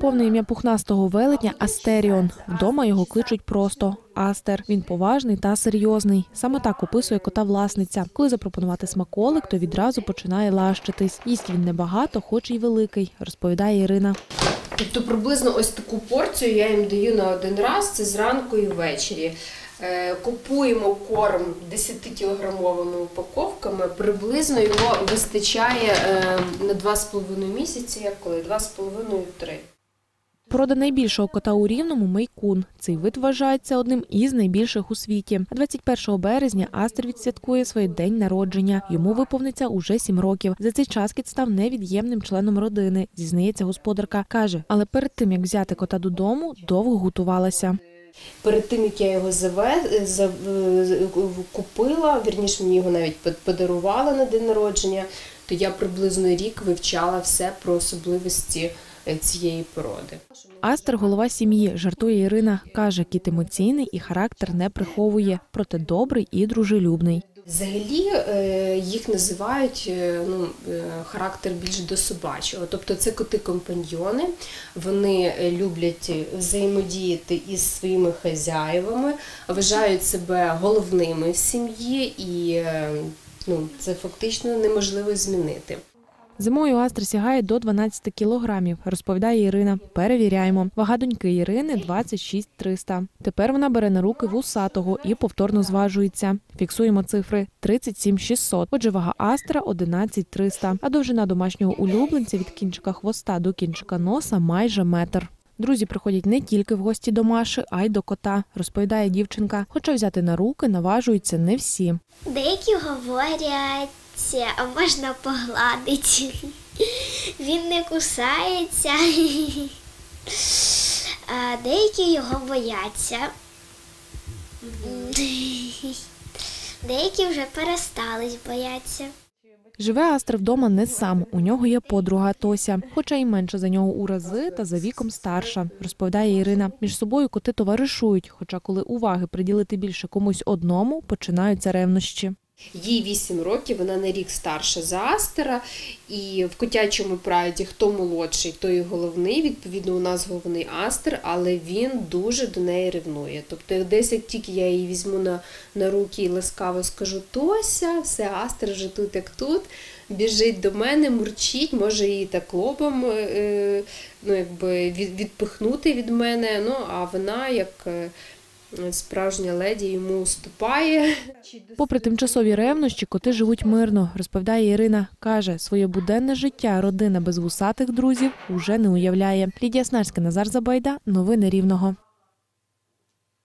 Повне ім'я пухнастого велетня Астеріон. Вдома його кличуть просто Астер. Він поважний та серйозний. Саме так описує кота власниця. Коли запропонувати смаколик, то відразу починає лащитись. Їсть він небагато, хоч і великий, розповідає Ірина. Тобто приблизно ось таку порцію я їм даю на один раз, це зранку і ввечері. Е, Купуємо корм 10-кілограмовими упаковками. Приблизно його вистачає е, на 2,5 місяці, як коли 2,5-3. Порода найбільшого кота у рівному мейкун. Цей вид вважається одним із найбільших у світі. А 21 березня Астер відсвяткує свій день народження. Йому виповниться уже сім років. За цей час кіт став невід'ємним членом родини, зізнається господарка. каже, але перед тим як взяти кота додому, довго готувалася. Перед тим, як я його заве, за- купила, вірніше мені його навіть под- подарували на день народження, то я приблизно рік вивчала все про особливості е, цієї породи. Астер голова сім'ї, жартує Ірина. каже, кіт емоційний і характер не приховує, проте добрий і дружелюбний. Взагалі е, їх називають е, ну, е, характер більш до собачого. Тобто це коти-компаньйони, вони люблять взаємодіяти із своїми хазяївами, вважають себе головними в сім'ї і ну, це фактично неможливо змінити. Зимою Астер сягає до 12 кілограмів, розповідає Ірина. Перевіряємо. Вага доньки Ірини 26 300. Тепер вона бере на руки вусатого і повторно зважується. Фіксуємо цифри 37 600. Отже, вага Астра 11 300. А довжина домашнього улюбленця від кінчика хвоста до кінчика носа майже метр. Друзі приходять не тільки в гості до Маші, а й до кота, розповідає дівчинка. Хоча взяти на руки наважуються не всі. Деякі говорять, а можна погладити. Він не кусається. А деякі його бояться. Деякі вже перестали боятися. Живе Астр вдома не сам. У нього є подруга Тося, хоча й менше за нього у рази та за віком старша, розповідає Ірина. Між собою коти товаришують, хоча коли уваги приділити більше комусь одному, починаються ревнощі. Їй 8 років, вона на рік старша за Астера, і в котячому прайді хто молодший, той і головний. Відповідно, у нас головний Астер, але він дуже до неї ревнує. Тобто, десь як тільки я її візьму на, на руки і ласкаво скажу Тося, все, Астер вже тут, як тут, біжить до мене, мурчить, може її так лобом е, ну, якби відпихнути від мене. Ну, а вона як. Справжня леді йому уступає. Попри тимчасові ревнощі, коти живуть мирно, розповідає Ірина. Каже, своє буденне життя родина без вусатих друзів уже не уявляє. Лідія Снарська, Назар Забайда. Новини Рівного.